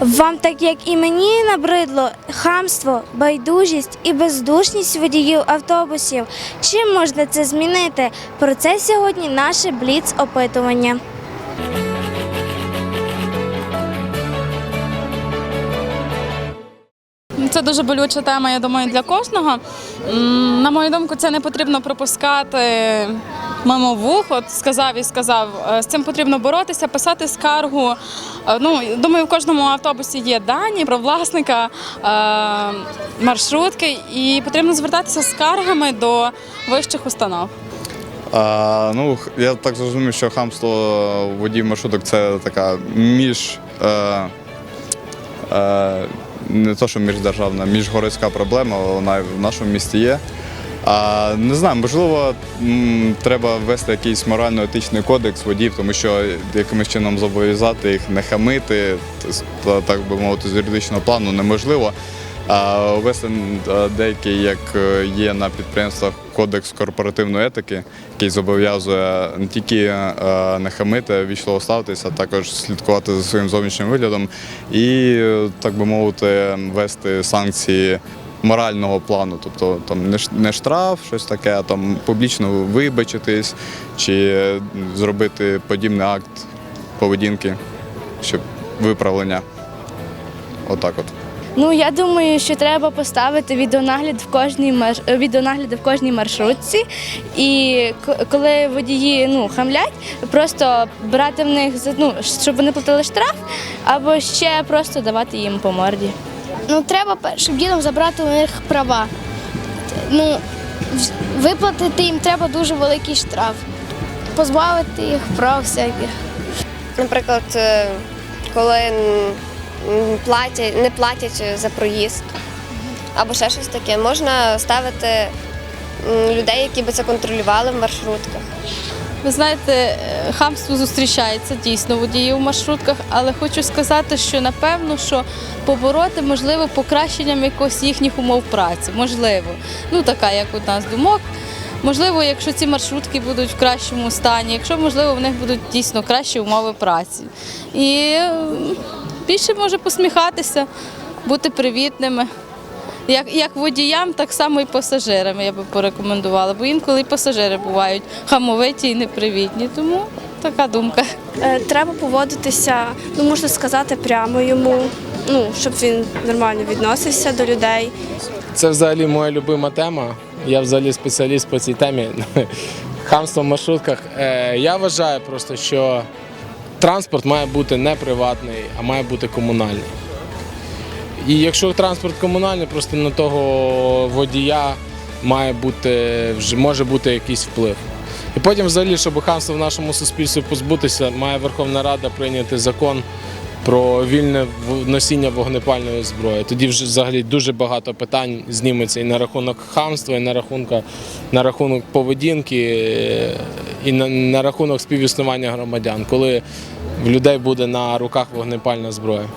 Вам, так як і мені набридло хамство, байдужість і бездушність водіїв автобусів. Чим можна це змінити? Про це сьогодні наше бліц опитування. Це дуже болюча тема, я думаю, для кожного. На мою думку, це не потрібно пропускати мимо вух. От сказав і сказав. Е, З цим потрібно боротися, писати скаргу. Е, Ну, думаю, в кожному автобусі є дані про власника е, маршрутки, і потрібно звертатися скаргами до вищих установ. А, ну, я так зрозумів, що хамство водіїв маршруток це така між. Е, е, не то, що міждержавна, міжгородська проблема, вона в нашому місті є. А, не знаю, можливо, треба ввести якийсь морально-етичний кодекс водіїв, тому що якимось чином зобов'язати їх не хамити, так би мовити, з юридичного плану неможливо. А е, деякий, як е, є на підприємствах кодекс корпоративної етики, який зобов'язує не тільки е, не хамити, вічливо ставитися, а також слідкувати за своїм зовнішнім виглядом і, е, так би мовити, ввести санкції морального плану, тобто там не штраф, щось таке, а там публічно вибачитись чи зробити подібний акт поведінки, щоб виправлення. Отак от. Ну я думаю, що треба поставити відеонагляд в кожній марш... е, відеонагляди в кожній маршрутці. І коли водії ну, хамлять, просто брати в них за- ну, щоб вони платили штраф, або ще просто давати їм по морді. Ну, треба першим ділом забрати у них права. Ну, виплатити їм треба дуже великий штраф. Позбавити їх прав всяких. Наприклад, е, коли платять, не платять за проїзд або ще щось таке, можна ставити людей, які би це контролювали в маршрутках. Ви знаєте, е, хамство зустрічається дійсно водіїв у маршрутках, але хочу сказати, що напевно, що побороти можливо покращенням якось їхніх умов праці. Можливо, ну така як у нас думок. Можливо, якщо ці маршрутки будуть в кращому стані, якщо можливо в них будуть дійсно кращі умови праці. І більше може посміхатися, бути привітними. Як, як водіям, так само і пасажирам я би порекомендувала, бо інколи і пасажири бувають хамовиті і непривітні. Тому така думка. Е, Треба поводитися, ну можна сказати, прямо йому, ну щоб він нормально відносився до людей. Це взагалі моя любима тема. Я взагалі спеціаліст по цій темі. Хамство в маршрутках. Е, Я вважаю просто, що транспорт має бути не приватний, а має бути комунальний. І якщо транспорт комунальний, просто на того водія має бути, може бути якийсь вплив. І потім, взагалі, щоб ханство в нашому суспільстві позбутися, має Верховна Рада прийняти закон про вільне носіння вогнепальної зброї. Тоді вже взагалі дуже багато питань зніметься і на рахунок хамства, і на рахунок, на рахунок поведінки, і на, на рахунок співіснування громадян, коли в людей буде на руках вогнепальна зброя.